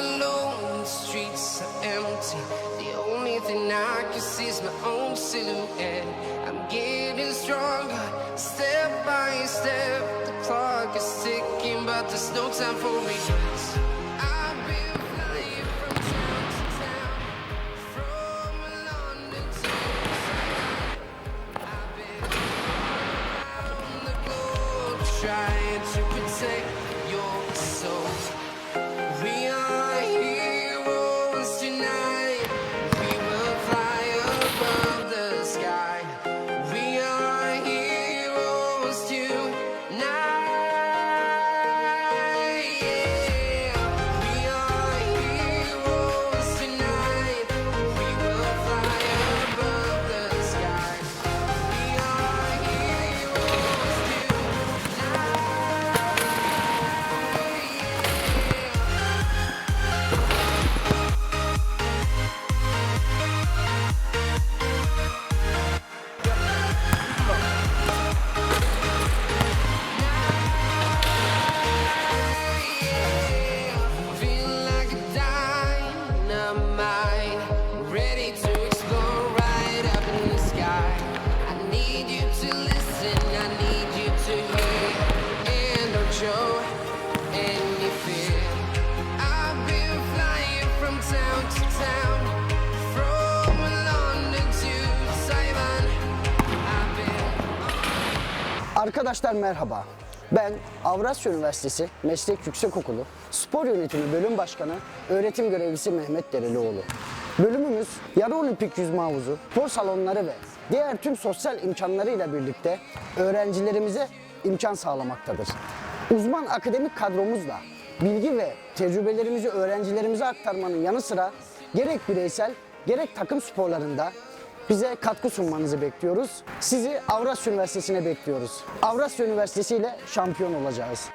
alone, the streets are empty. The only thing I can see is my own silhouette. I'm getting stronger, step by step. The clock is ticking, but there's no time for me. I've been flying from town to town, from London to Zion. I've been around the globe trying to protect your soul. Arkadaşlar merhaba. Ben Avrasya Üniversitesi Meslek Yüksekokulu Spor Yönetimi Bölüm Başkanı Öğretim Görevlisi Mehmet Derelioğlu. Bölümümüz yarı olimpik yüzme havuzu, spor salonları ve diğer tüm sosyal imkanlarıyla birlikte öğrencilerimize imkan sağlamaktadır. Uzman akademik kadromuzla bilgi ve tecrübelerimizi öğrencilerimize aktarmanın yanı sıra gerek bireysel gerek takım sporlarında bize katkı sunmanızı bekliyoruz. Sizi Avrasya Üniversitesi'ne bekliyoruz. Avrasya Üniversitesi ile şampiyon olacağız.